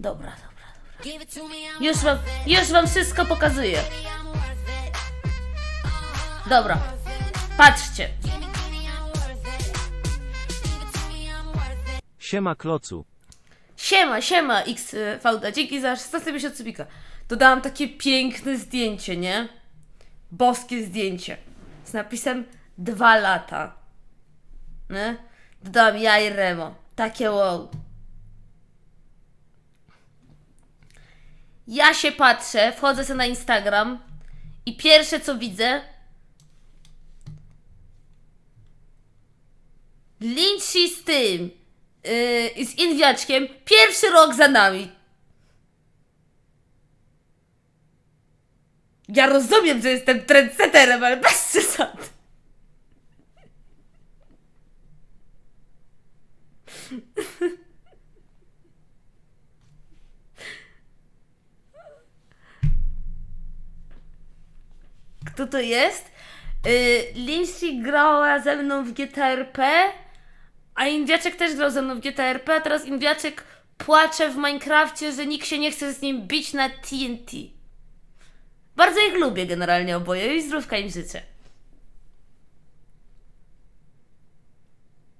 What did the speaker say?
Dobra, dobra, dobra. Już wam, już wam wszystko pokazuję. Dobra. Patrzcie. Siema klocu. Siema, siema, XVD. Dzięki za 16 miesiąc subika. Dodałam takie piękne zdjęcie, nie? Boskie zdjęcie. Z napisem dwa lata. Nie? Dodałam ja i Remo. Takie wow. Ja się patrzę, wchodzę sobie na Instagram i pierwsze co widzę Lynchy z tym yy, z Inwiaczkiem pierwszy rok za nami. Ja rozumiem, że jestem trendsetterem, ale bez przesady. Kto to jest? Yy, Lindsay grała ze mną w GTRP, a Indiaczek też grał ze mną w GTRP, a teraz Indiaczek płacze w Minecrafcie, że nikt się nie chce z nim bić na TNT. Bardzo ich lubię generalnie oboje i zdrówka im życzę.